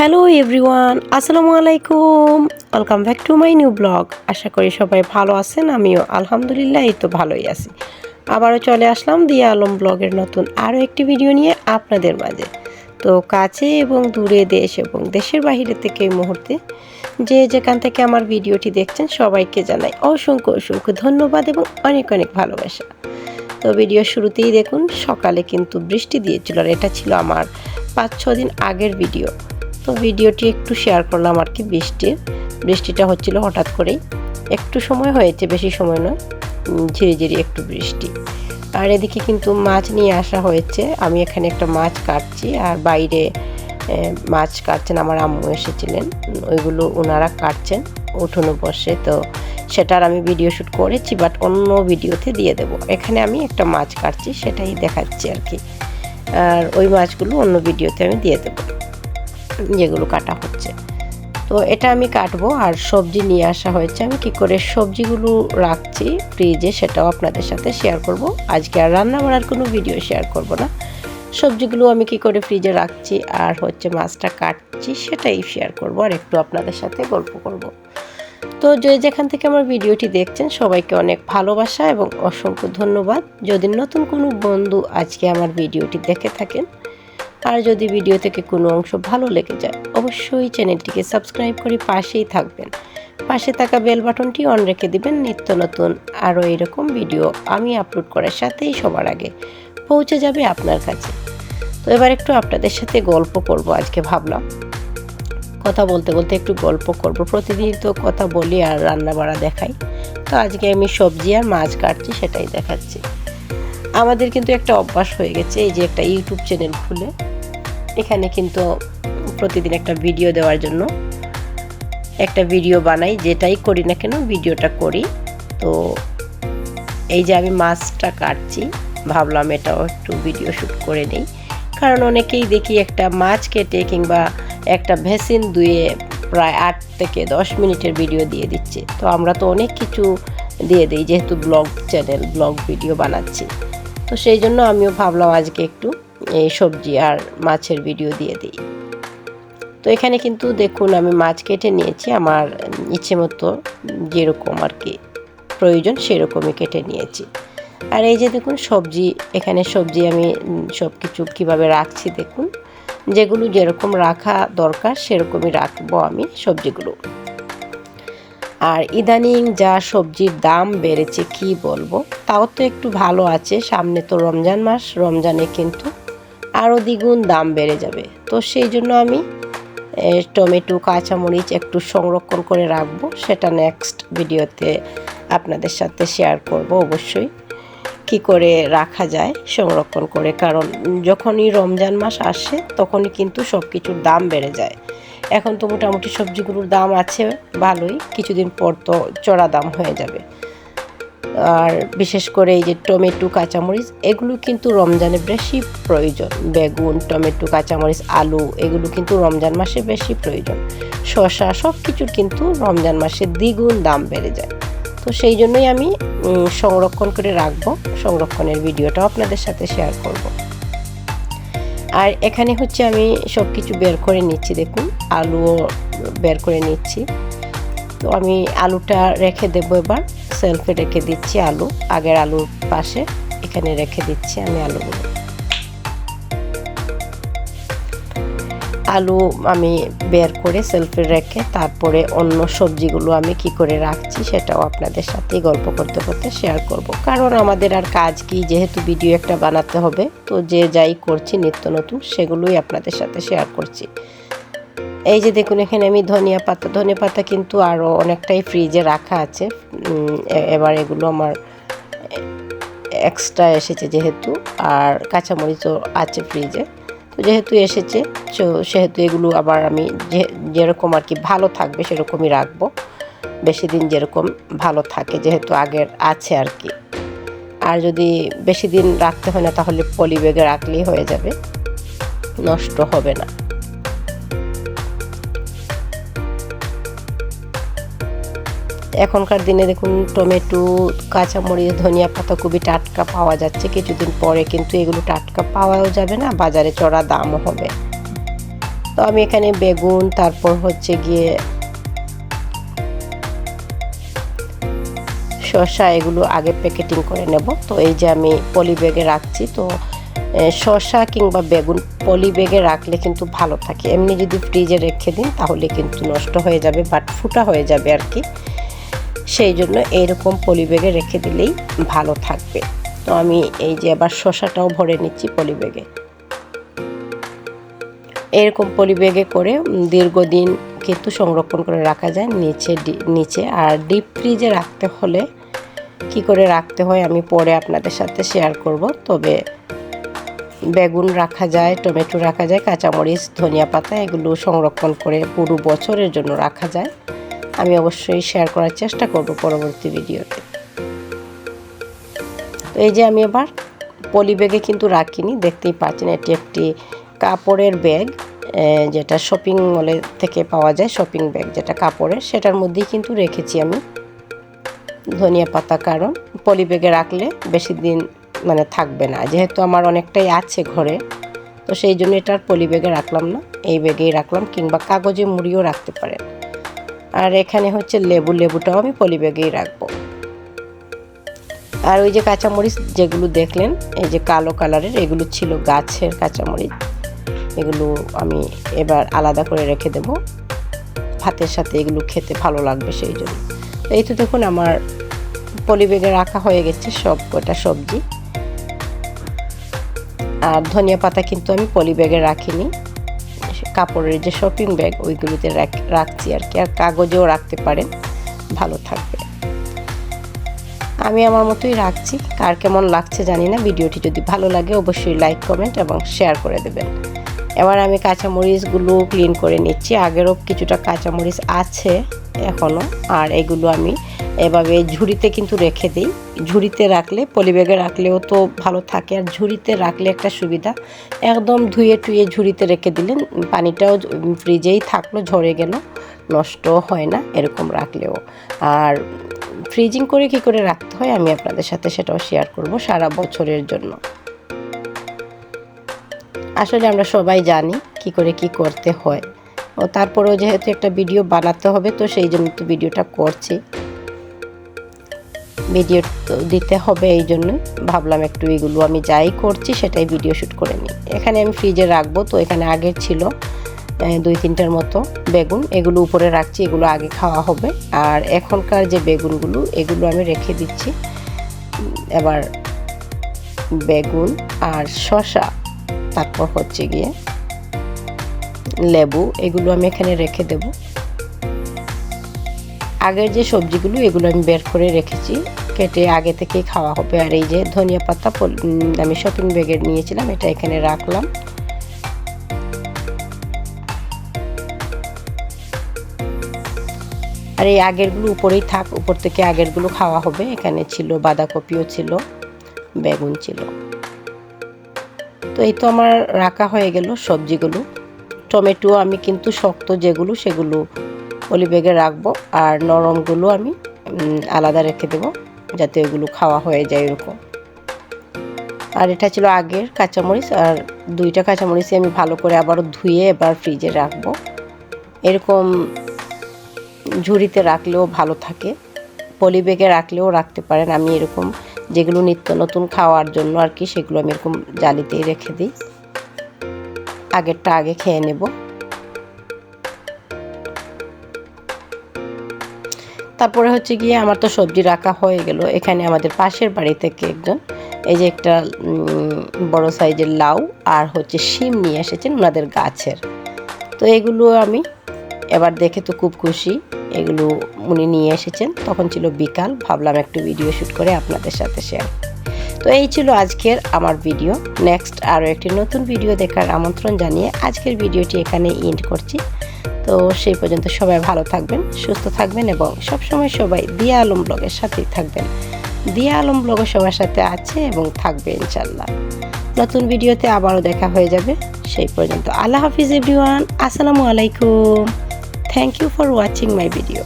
Hello everyone, আসসালামু আলাইকুম। Welcome back to my new blog. আশা করি সবাই ভালো আছেন, আমিও আলহামদুলিল্লাহ, এই তো ভালোই আছি। আবারও চলে আসলাম দিয়া আলম ব্লগের নতুন আরও একটি ভিডিও নিয়ে আপনাদের মাঝে। তো কাছে এবং দূরে দেশ এবং দেশের বাইরে থেকে এই মুহূর্তে যে যেখান থেকে আমার ভিডিওটি দেখছেন, সবাইকে জানাই অসংখ্য অসংখ্য ধন্যবাদ এবং অনেক অনেক ভালোবাসা। তো ভিডিও শুরুতেই দেখুন, সকালে কিন্তু বৃষ্টি দিয়েছিল আর এটা ছিল আমার পাঁচ ছ দিন আগের ভিডিও। তো ভিডিওটি একটু শেয়ার করলাম আর কি বৃষ্টির বৃষ্টিটা হচ্ছিল হঠাৎ করেই। একটু সময় হয়েছে, বেশি সময় নয়। ঝিরি ঝিরি একটু বৃষ্টি। আর এদিকে কিন্তু মাছ নিয়ে আসা হয়েছে। আমি এখানে একটা মাছ কাটছি আর বাইরে মাছ কাটছেন আমার আম্মু এসেছিলেন। ওইগুলো ওনারা কাটছেন, উঠোনে বসে। তো সেটার আমি ভিডিও শ্যুট করেছি বাট অন্য ভিডিওতে দিয়ে দেব। এখানে আমি একটা মাছ কাটছি, সেটাই দেখাচ্ছি আর কি। আর ওই মাছগুলো অন্য ভিডিওতে আমি দিয়ে দেবো। যেগুলো কাটা হচ্ছে। তো এটা আমি কাটবো আর সবজি নিয়ে আসা হয়েছে। আমি কি করে সবজিগুলো রাখছি ফ্রিজে সেটাও আপনাদের সাথে শেয়ার করব। আজকে আর রান্না বান্নার কোনো ভিডিও শেয়ার করব না। সবজিগুলো আমি কি করে ফ্রিজে রাখছি আর হচ্ছে মাছটা কাটছি সেটাই শেয়ার করব আর একটু আপনাদের সাথে গল্প করব। তো যে যেখান থেকে আমার ভিডিওটি দেখছেন, সবাইকে অনেক ভালোবাসা এবং অসংখ্য ধন্যবাদ। যদি নতুন কোনো বন্ধু আজকে আমার ভিডিওটি দেখে থাকেন আর যদি ভিডিও থেকে কোনো অংশ ভালো লেগে যায়, অবশ্যই চ্যানেলটিকে সাবস্ক্রাইব করে পাশেই থাকবেন। পাশে থাকা বেল বাটনটি অন রেখে দিবেন নিত্য নতুন আরও এরকম ভিডিও আমি আপলোড করার সাথেই সবার আগে পৌঁছে যাবে আপনার কাছে। তো এবার একটু আপনাদের সাথে গল্প করব আজকে ভাবলাম। কথা বলতে বলতে একটু গল্প করব। প্রতিদিন তো কথা বলি আর রান্না বাড়া দেখাই। তো আজকে আমি সবজি আর মাছ কাটছি সেটাই দেখাচ্ছি। আমাদের কিন্তু একটা অভ্যাস হয়ে গেছে, এই যে একটা ইউটিউব চ্যানেল খুলে। এখানে কিন্তু প্রতিদিন একটা ভিডিও দেওয়ার জন্য একটা ভিডিও বানাই, যেটাই করি না কেন ভিডিওটা করি। তো এই যে আমি মাছটা কাটছি, ভাবলাম এটাও একটু ভিডিও শ্যুট করে নেই। কারণ অনেকেই দেখি একটা মাছ কেটে কিংবা একটা ভেসিন ধুয়ে প্রায় আট থেকে দশ মিনিটের ভিডিও দিয়ে দিচ্ছে। তো আমরা তো অনেক কিছু দিয়ে দিই, যেহেতু ব্লগ চ্যানেল, ব্লগ ভিডিও বানাচ্ছি। তো সেই জন্য আমিও ভাবলাম আজকে একটু এই সবজি আর মাছের ভিডিও দিয়ে দিই। তো এখানে কিন্তু দেখুন আমি মাছ কেটে নিয়েছি, আমার ইচ্ছে মতো যেরকম আর কি প্রয়োজন সেরকমই কেটে নিয়েছি। আর এই যে দেখুন সবজি, এখানে সবজি আমি সব কিছু কীভাবে রাখছি দেখুন, যেগুলো যেরকম রাখা দরকার সেরকমই রাখব আমি সবজিগুলো। আর ইদানিং যা সবজির দাম বেড়েছে কি বলব, তাও তো একটু ভালো আছে। সামনে তো রমজান মাস, রমজানে কিন্তু আরও দ্বিগুণ দাম বেড়ে যাবে। তো সেই জন্য আমি টমেটো, কাঁচামরিচ একটু সংরক্ষণ করে রাখব। সেটা নেক্সট ভিডিওতে আপনাদের সাথে শেয়ার করব অবশ্যই। কি করে রাখা যায় সংরক্ষণ করে, কারণ যখনই রমজান মাস আসে, তখনই কিন্তু সব কিছুর দাম বেড়ে যায়। এখন তো মোটামুটি সবজিগুলোর দাম আছে ভালোই, কিছুদিন পর তো চড়া দাম হয়ে যাবে। আর বিশেষ করে এই যে টমেটো, কাঁচামরিচ, এগুলো কিন্তু রমজানে বেশি প্রয়োজন। বেগুন, টমেটো, কাঁচামরিচ, আলু, এগুলো কিন্তু রমজান মাসে বেশি প্রয়োজন। শসা সব কিছুর কিন্তু রমজান মাসে দ্বিগুণ দাম বেড়ে যায়। তো সেই জন্যই আমি সংরক্ষণ করে রাখব। সংরক্ষণের ভিডিওটাও আপনাদের সাথে শেয়ার করব। আর এখানে হচ্ছে আমি সব কিছু বের করে নিচ্ছি, দেখুন, আলুও বের করে নিচ্ছি। তো আমি আলুটা রেখে দেবো এবার সেলফে রেখে দিচ্ছি আলু, আগের আলুর পাশে, এখানে রেখে দিচ্ছি আমি আলুগুলো। আলু আমি বের করে সেলফে রেখে তারপরে অন্য সবজিগুলো আমি কি করে রাখছি সেটাও আপনাদের সাথে গল্প করতে করতে শেয়ার করব। কারণ আমাদের আর কাজ কি? যেহেতু ভিডিও একটা বানাতে হবে, তো যে যাই করছি নিত্য নতুন সেগুলোই আপনাদের সাথে শেয়ার করছি। এই যে দেখুন, এখানে আমি ধনিয়া পাতা ধনিয়া পাতা কিন্তু আরও অনেকটাই ফ্রিজে রাখা আছে। এবার এগুলো আমার এক্সট্রা এসেছে যেহেতু, আর কাঁচামরিচও আছে ফ্রিজে যেহেতু এসেছে, তো সেহেতু এগুলো আবার আমি যে, যেরকম আর কি ভালো থাকবে সেরকমই রাখব। বেশি দিন যেরকম ভালো থাকে, যেহেতু আগের আছে আর কি। আর যদি বেশি দিন রাখতে হয় না, তাহলে পলি ব্যাগে রাখলেই হয়ে যাবে। নষ্ট হবে না। এখনকার দিনে দেখুন টমেটো, কাঁচামরিচ ধনিয়া পাতা খুবই টাটকা পাওয়া যাচ্ছে। কিছুদিন পরে কিন্তু এগুলো টাটকা পাওয়াও যাবে না, বাজারে চড়া দামও হবে। তো আমি এখানে বেগুন, তারপর হচ্ছে গিয়ে শসা এগুলো আগে প্যাকেটিং করে নেব। তো এই যে আমি পলি ব্যাগে রাখছি, তো শসা কিংবা বেগুন পলি ব্যাগে রাখলে কিন্তু ভালো থাকে। এমনি যদি ফ্রিজে রেখে দিন তাহলে কিন্তু নষ্ট হয়ে যাবে, বাট ফুটা হয়ে যাবে আর কি। সেই জন্য এইরকম পলি ব্যাগে রেখে দিলেই ভালো থাকবে। তো আমি এই যে আবার শসাটাও ভরে নিচ্ছি পলি ব্যাগে এরকম পলি ব্যাগে করে দীর্ঘদিন কিন্তু সংরক্ষণ করে রাখা যায় নিচে নিচে। আর ডিপ ফ্রিজে রাখতে হলে কি করে রাখতে হয় আমি পরে আপনাদের সাথে শেয়ার করব। তবে বেগুন রাখা যায়, টমেটো রাখা যায়, কাঁচামরিচ, ধনিয়া পাতা এগুলো সংরক্ষণ করে পুরো বছরের জন্য রাখা যায়। আমি অবশ্যই শেয়ার করার চেষ্টা করব পরবর্তী ভিডিওতে। তো এই যে আমি এবার পলি ব্যাগে কিন্তু রাখিনি, দেখতেই পাচ্ছেন এটি একটি কাপড়ের ব্যাগ যেটা শপিং মলে থেকে পাওয়া যায় শপিং ব্যাগ যেটা কাপড়ের, সেটার মধ্যেই কিন্তু রেখেছি আমি ধনিয়া পাতা, কারণ পলি ব্যাগে রাখলে বেশি দিন মানে থাকবে না। যেহেতু আমার অনেকটাই আছে ঘরে, তো সেই জন্য এটা আর পলি ব্যাগে রাখলাম না। এই ব্যাগেই রাখলাম, কিংবা কাগজে মুড়িও রাখতে পারেন। আর এখানে হচ্ছে লেবু, লেবুটাও আমি পলি ব্যাগেই রাখব। আর ওই যে কাঁচামরিচ যেগুলো দেখলেন, এই যে কালো কালারের, এগুলো ছিল গাছের কাঁচামরিচ। এগুলো আমি এবার আলাদা করে রেখে দেব। ভাতের সাথে এগুলো খেতে ভালো লাগবে সেই জন্য। এই তো দেখুন আমার পলিবেগে রাখা হয়ে গেছে সব কটা সবজি। আর ধনিয়া পাতা কিন্তু আমি পলি ব্যাগে রাখিনি। কাপড়ের যে শপিং ব্যাগ ওইগুলোতে রাখছি আর কি। আর কাগজেও রাখতে পারেন। ভালো থাকবে। আমি আমার মতোই রাখছি। কার কেমন লাগছে জানি না। ভিডিওটি যদি ভালো লাগে, অবশ্যই লাইক কমেন্ট এবং শেয়ার করে দেবেন। এবার আমি কাঁচামরিচগুলো ক্লিন করে নিচ্ছি। আগেরও কিছুটা কাঁচামরিচ আছে এখনও আর এগুলো আমি এভাবে ঝুড়িতে কিন্তু রেখে দিই। ঝুড়িতে রাখলে, পলিব্যাগে রাখলেও তো ভালো থাকে। আর ঝুড়িতে রাখলে একটা সুবিধা, একদম ধুয়ে টুয়ে ঝুড়িতে রেখে দিলেন, পানিটাও ফ্রিজেই থাকল, ঝরে গেল নষ্ট হয় না এরকম রাখলেও। আর ফ্রিজিং করে কি করে রাখতে হয় আমি আপনাদের সাথে সেটাও শেয়ার করব সারা বছরের জন্য। আসলে আমরা সবাই জানি কি করে কি করতে হয়। ও, তারপরেও যেহেতু একটা ভিডিও বানাতে হবে, তো সেই জন্য তো ভিডিওটা করছি। ভিডিও দিতে হবে এই জন্য ভাবলাম একটু এগুলো আমি যাই করছি, সেটাই ভিডিও শ্যুট করে নিই। এখানে আমি ফ্রিজে রাখব, তো এখানে আগের ছিল দুই তিনটার মতো বেগুন। এগুলো উপরে রাখছি, এগুলো আগে খাওয়া হবে। আর এখনকার যে বেগুনগুলো, এগুলো আমি রেখে দিচ্ছি। এবার বেগুন আর শশা তারপর হচ্ছে গিয়ে লেবু, এগুলো আমি এখানে রেখে দেব। আগের যে সবজিগুলো, এগুলো আমি বের করে রেখেছি। কেটে আগে থেকেই খাওয়া হবে। আর এই যে ধনিয়া পাতা আমি শপিং ব্যাগে নিয়েছিলাম, এটা এখানে রাখলাম। আর এই আগেরগুলো উপরেই থাক, উপর থেকে আগেরগুলো খাওয়া হবে। এখানে ছিল বাঁধাকপিও ছিল, বেগুন ছিল। তো এই তো আমার রাখা হয়ে গেল সবজিগুলো। টমেটো আমি কিন্তু শক্ত যেগুলো, সেগুলো অলি ব্যাগে রাখব আর নরমগুলো আমি আলাদা রেখে দেব যাতে ওইগুলো খাওয়া হয়ে যায় এরকম। আর এটা ছিল আগের কাঁচামরিচ আর দুইটা কাঁচামরিচই আমি ভালো করে আবারও ধুয়ে এবার ফ্রিজে রাখব। এরকম ঝুড়িতে রাখলেও ভালো থাকে। পলি ব্যাগে রাখলেও রাখতে পারেন। আমি এরকম যেগুলো নিত্য নতুন খাওয়ার জন্য আর কি, সেগুলো আমি এরকম জালিতেই রেখে দিই। আগেরটা আগে খেয়ে নেব। তারপরে হচ্ছে গিয়ে আমার তো সবজি রাখা হয়ে গেল। এখানে আমাদের পাশের বাড়ি থেকে একজন, এই যে একটা বড় সাইজের লাউ আর হচ্ছে শিম নিয়ে এসেছেন ওনাদের গাছের। তো এগুলো আমি এবার দেখে তো খুব খুশি, এগুলো উনি নিয়ে এসেছেন। তখন ছিল বিকাল, ভাবলাম একটু ভিডিও শ্যুট করে আপনাদের সাথে শেয়ার তো এই ছিল আজকের আমার ভিডিও নেক্সট আরও একটি নতুন ভিডিও দেখার আমন্ত্রণ জানিয়ে আজকের ভিডিওটি এখানে ইন্ড করছি। তো সেই পর্যন্ত সবাই ভালো থাকবেন, সুস্থ থাকবেন এবং সবসময় সবাই দিয়া আলম ব্লগের সাথেই থাকবেন। দিয়া আলম ব্লগও সবার সাথে আছে এবং থাকবে ইনশাল্লাহ নতুন ভিডিওতে আবারও দেখা হয়ে যাবে। সেই পর্যন্ত আল্লাহ হাফিজ এভরিওয়ান, আসসালামু আলাইকুম। Thank you for watching my video.